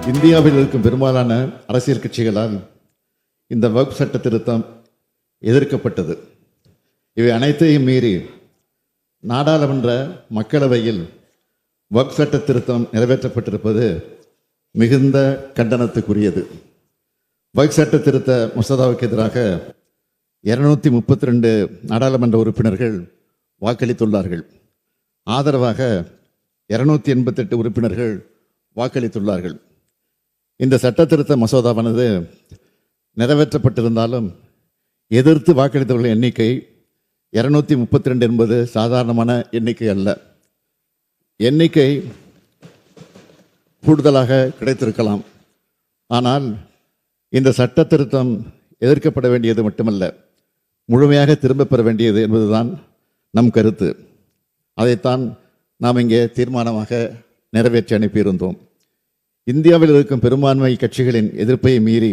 இந்தியாவில் இருக்கும் பெரும்பாலான அரசியல் கட்சிகளால் இந்த வகுப்பு சட்ட திருத்தம் எதிர்க்கப்பட்டது. இவை அனைத்தையும் மீறி நாடாளுமன்ற மக்களவையில் வக்ஃப் சட்ட திருத்தம் நிறைவேற்றப்பட்டிருப்பது மிகுந்த கண்டனத்துக்குரியது. வக்ஃப் சட்ட திருத்த மசோதாவுக்கு எதிராக இருநூத்தி முப்பத்தி ரெண்டு நாடாளுமன்ற உறுப்பினர்கள் வாக்களித்துள்ளார்கள். ஆதரவாக இருநூத்தி எண்பத்தெட்டு உறுப்பினர்கள் வாக்களித்துள்ளார்கள். இந்த சட்ட திருத்த மசோதாவானது நிறைவேற்றப்பட்டிருந்தாலும் எதிர்த்து வாக்களித்தவர்கள் எண்ணிக்கை இரநூத்தி முப்பத்தி ரெண்டு என்பது சாதாரணமான எண்ணிக்கை அல்ல. எண்ணிக்கை கூடுதலாக கிடைத்திருக்கலாம். ஆனால் இந்த சட்ட திருத்தம் எதிர்க்கப்பட வேண்டியது மட்டுமல்ல முழுமையாக திரும்பப் பெற வேண்டியது என்பதுதான் நம் கருத்து. அதைத்தான் நாம் இங்கே தீர்மானமாக நிறைவேற்றி அனுப்பியிருந்தோம். இந்தியாவில் இருக்கும் பெரும்பான்மை கட்சிகளின் எதிர்ப்பை மீறி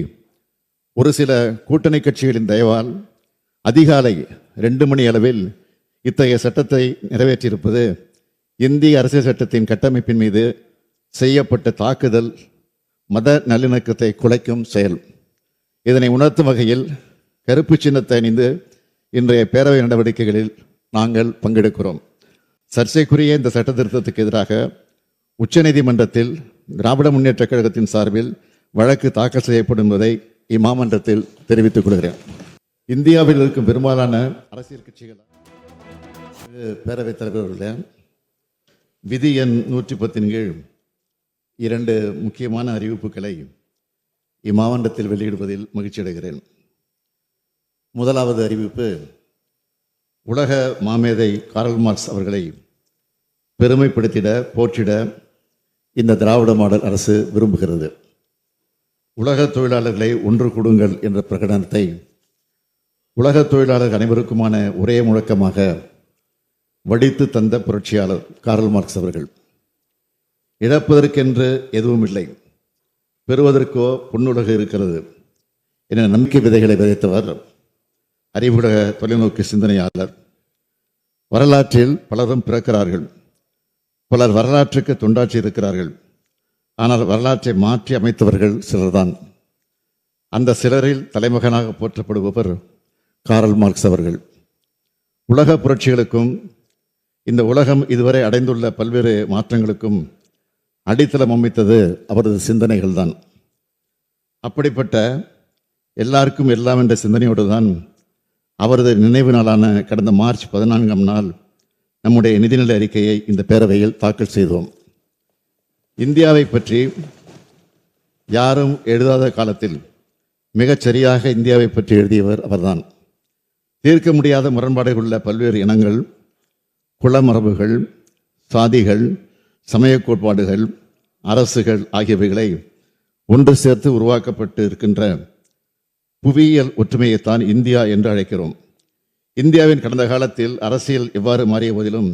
ஒரு சில கூட்டணி கட்சிகளின் தயவால் அதிகாலை ரெண்டு மணி அளவில் இத்தகைய சட்டத்தை நிறைவேற்றியிருப்பது இந்திய அரசியல் சட்டத்தின் கட்டமைப்பின் மீது செய்யப்பட்ட தாக்குதல் மத நல்லிணக்கத்தை குலைக்கும் செயல். இதனை உணர்த்தும் வகையில் கருப்பு சின்னத்தை அணிந்து இன்றைய பேரவை நடவடிக்கைகளில் நாங்கள் பங்கெடுக்கிறோம். சர்ச்சைக்குரிய இந்த சட்ட திருத்தத்துக்கு எதிராக உச்சநீதிமன்றத்தில் திராவிட முன்னேற்ற கழகத்தின் சார்பில் வழக்கு தாக்கல் செய்யப்படும் என்பதை இம்மாமன்றத்தில் தெரிவித்துக் கொள்கிறேன். இந்தியாவில் இருக்கும் பெரும்பாலான அரசியல் கட்சிகள் பேரவைத் தலைவர்களுடைய விதி எண் நூற்றி பத்தின் கீழ் இரண்டு முக்கியமான அறிவிப்புகளை இம்மாவட்டத்தில் வெளியிடுவதில் மகிழ்ச்சி அடைகிறேன் முதலாவது அறிவிப்பு உலக மாமேதை காரல் மார்க்ஸ் அவர்களை பெருமைப்படுத்திட போற்றிட இந்த திராவிட மாடல் அரசு விரும்புகிறது. உலக தொழிலாளர்களை ஒன்று கூடுங்கள் என்ற பிரகடனத்தை உலக தொழிலாளர் அனைவருக்குமான ஒரே முழக்கமாக வடித்து தந்த புரட்சியாளர் காரல் மார்க்ஸ் அவர்கள். இழப்பதற்கென்று எதுவும் இல்லை. பெறுவதற்கோ பொன்னுலகு இருக்கிறது என நம்பிக்கை விதைகளை விதைத்தவர் அறிவுலக தொலைநோக்கு சிந்தனையாளர். வரலாற்றில் பலரும் பிறக்கிறார்கள். பலர் வரலாற்றுக்கு தொண்டாற்றி இருக்கிறார்கள். ஆனால் வரலாற்றை மாற்றி அமைத்தவர்கள் சிலர்தான். அந்த சிலரில் தலைமகனாக போற்றப்படுபவர் காரல் மார்க்ஸ் அவர்கள். உலக புரட்சிகளுக்கும் இந்த உலகம் இதுவரை அடைந்துள்ள பல்வேறு மாற்றங்களுக்கும் அடித்தளம் அமைத்தது அவரது சிந்தனைகள் தான் அப்படிப்பட்ட எல்லாருக்கும் எல்லாம் என்ற சிந்தனையோடு தான் அவரது நினைவு நாளான கடந்த மார்ச் பதினான்காம் நாள் நம்முடைய நிதிநிலை அறிக்கையை இந்த பேரவையில் தாக்கல் செய்தோம். இந்தியாவை பற்றி யாரும் எழுதாத காலத்தில் மிகச் சரியாக இந்தியாவை பற்றி எழுதியவர் அவர்தான். தீர்க்க முடியாத முரண்பாடுகள் உள்ள பல்வேறு இனங்கள் குளமரபுகள் சாதிகள் சமய கோட்பாடுகள் அரசுகள் ஆகியவைகளை ஒன்று சேர்த்து உருவாக்கப்பட்டு இருக்கின்ற புவியியல் ஒற்றுமையைத்தான் இந்தியா என்று அழைக்கிறோம். இந்தியாவின் கடந்த காலத்தில் அரசியல் எவ்வாறு மாறிய போதிலும்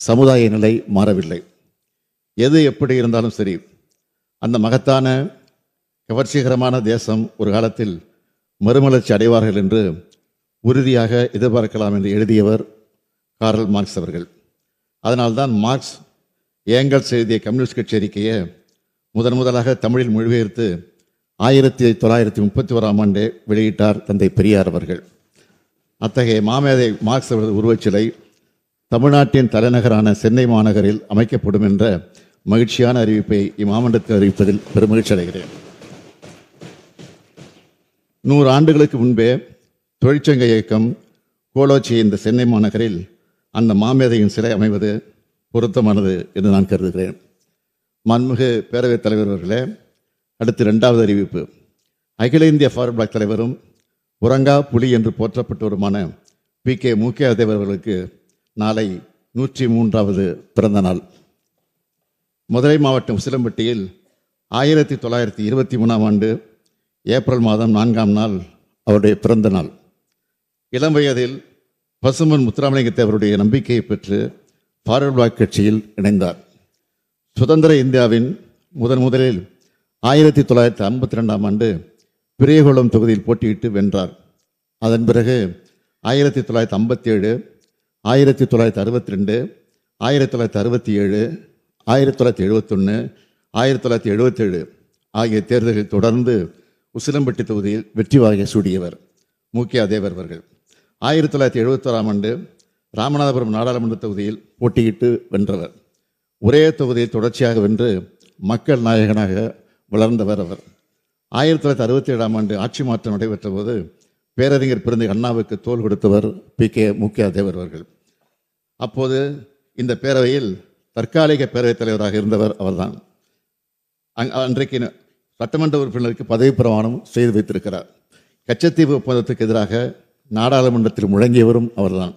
சமுதாய நிலை மாறவில்லை. எது எப்படி இருந்தாலும் சரி அந்த மகத்தான கவர்ச்சிகரமான தேசம் ஒரு காலத்தில் மறுமலர்ச்சி அடைவார்கள் என்று உறுதியாக எதிர்பார்க்கலாம் என்று எழுதியவர் காரல் மார்க்ஸ் அவர்கள். அதனால்தான் மார்க்ஸ் ஏங்கல்ஸ் எழுதிய கம்யூனிஸ்ட் கட்சி அறிக்கையை முதன் முதலாக தமிழில் மொழிபெயர்த்து ஆயிரத்தி தொள்ளாயிரத்தி முப்பத்தி ஓராம் ஆண்டு வெளியிட்டார் தந்தை பெரியார் அவர்கள். அத்தகைய மாமேதை மார்க்ஸ் அவரது உருவச்சிலை தமிழ்நாட்டின் தலைநகரான சென்னை மாநகரில் அமைக்கப்படும் என்ற மகிழ்ச்சியான அறிவிப்பை இம்மாமண்டத்தில் அறிவிப்பதில் பெருமகிழ்ச்சி அடைகிறேன். நூறு ஆண்டுகளுக்கு முன்பே தொழிற்சங்க இயக்கம் கோலோச்சி இந்த சென்னை மாநகரில் அந்த மாமேதையின் சிலை அமைவது பொருத்தமானது என்று நான் கருதுகிறேன். மன்மிகு பேரவைத் தலைவர் அவர்களே அடுத்து இரண்டாவது அறிவிப்பு. அகில இந்திய ஃபார்வர்ட் பிளாக் தலைவரும் உறங்கா புலி என்று போற்றப்பட்டவருமான பி. கே. மூக்கியாதேவர் அவர்களுக்கு நாளை நூற்றி மூன்றாவது பிறந்த நாள். மதுரை மாவட்டம் உசிலம்பட்டியில் ஆயிரத்தி தொள்ளாயிரத்தி இருபத்தி மூணாம் ஆண்டு ஏப்ரல் மாதம் நான்காம் நாள் அவருடைய பிறந்த நாள். இளம் வயதில் பசுமன் முத்துராமலிங்க தேவருடைய நம்பிக்கையை பெற்று ஃபார்வர்ட் பிளாக் கட்சியில் இணைந்தார். சுதந்திர இந்தியாவின் முதன் முதலில் ஆயிரத்தி தொள்ளாயிரத்தி ஐம்பத்தி ரெண்டாம் ஆண்டு பெரியகுளம் தொகுதியில் போட்டியிட்டு வென்றார். அதன் பிறகு ஆயிரத்தி தொள்ளாயிரத்தி ஐம்பத்தி ஏழு ஆயிரத்தி தொள்ளாயிரத்தி அறுபத்தி ரெண்டு ஆயிரத்தி தொள்ளாயிரத்தி அறுபத்தி ஏழு ஆயிரத்தி தொள்ளாயிரத்தி எழுபத்தொன்று ஆயிரத்தி தொள்ளாயிரத்தி எழுபத்தேழு ஆகிய தேர்தலில் தொடர்ந்து உசிலம்பட்டி தொகுதியில் வெற்றி வாகை சூடியவர் மூக்கியா தேவர் அவர்கள். ஆயிரத்தி தொள்ளாயிரத்தி எழுபத்தோராம் ஆண்டு ராமநாதபுரம் நாடாளுமன்ற தொகுதியில் போட்டியிட்டு வென்றவர். ஒரே தொகுதியில் தொடர்ச்சியாக வென்று மக்கள் நாயகனாக வளர்ந்தவர் அவர். ஆயிரத்தி தொள்ளாயிரத்தி அறுபத்தி ஏழாம் ஆண்டு ஆட்சி மாற்றம் நடைபெற்ற போது பேரறிஞர் பிறந்த அண்ணாவுக்கு தோல் கொடுத்தவர் பி கே முக்கியா தேவர் அவர்கள். அப்போது இந்த பேரவையில் தற்காலிக பேரவைத் தலைவராக இருந்தவர் அவர்தான். அங் அன்றைக்கு சட்டமன்ற உறுப்பினருக்கு பதவி பிரமாணம் செய்து வைத்திருக்கிறார். கச்சத்தீவு ஒப்பந்தத்துக்கு எதிராக நாடாளுமன்றத்தில் முழங்கியவரும் அவர்தான்.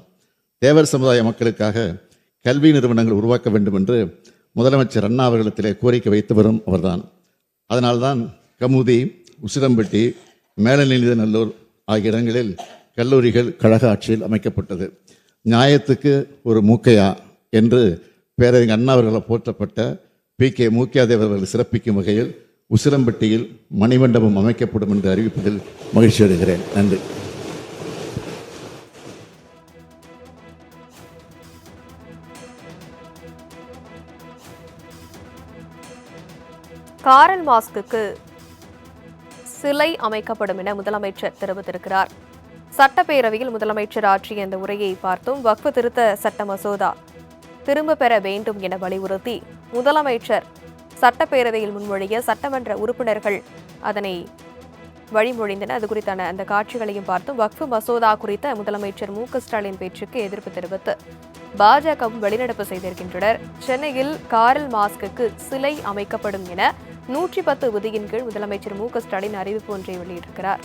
தேவர் சமுதாய மக்களுக்காக கல்வி நிறுவனங்கள் உருவாக்க வேண்டும் என்று முதலமைச்சர் அண்ணா அவர்களிடத்திலே கோரிக்கை வைத்தவரும் அவர்தான். அதனால்தான் கமுதி உசிலம்பட்டி மேலநிலைநல்லூர் ஆகிய இடங்களில் கல்லூரிகள் கழக ஆட்சியில் அமைக்கப்பட்டது. நியாயத்துக்கு ஒரு மூக்கையா என்று பேரறிஞர் அண்ணா அவர்களால் போற்றப்பட்ட பி. கே. மூக்கியாதேவர் அவர்கள் சிறப்பிக்கும் வகையில் உசிலம்பட்டியில் மணிமண்டபம் அமைக்கப்படும் என்று அறிவிப்பதில் மகிழ்ச்சி அடைகிறேன். நன்றி. காரல் மாஸ்க்கு சிலை அமைக்கப்படும் என முதலமைச்சர் தெரிவித்திருக்கிறார். சட்டப்பேரவையில் முதலமைச்சர் ஆற்றிய இந்த உரையை பார்த்தும். வக்ஃபு திருத்த சட்ட மசோதா திரும்ப பெற வேண்டும் என வலியுறுத்தி முதலமைச்சர் சட்டப்பேரவையில் முன்மொழிய சட்டமன்ற உறுப்பினர்கள் அதனை வழிமொழிந்தன அது குறித்தான அந்த காட்சிகளையும் பார்த்தும். வக்ஃபு மசோதா குறித்த முதலமைச்சர் மு. ஸ்டாலின் பேச்சுக்கு எதிர்ப்பு தெரிவித்து பாஜகவும் வெளிநடப்பு செய்திருக்கின்றனர். சென்னையில் காரல் மாஸ்குக்கு சிலை அமைக்கப்படும் என நூற்றி பத்து விதியின் கீழ் முதலமைச்சர் மு க ஸ்டாலின் அறிவிப்பு ஒன்றை வெளியிட்டிருக்கிறார்.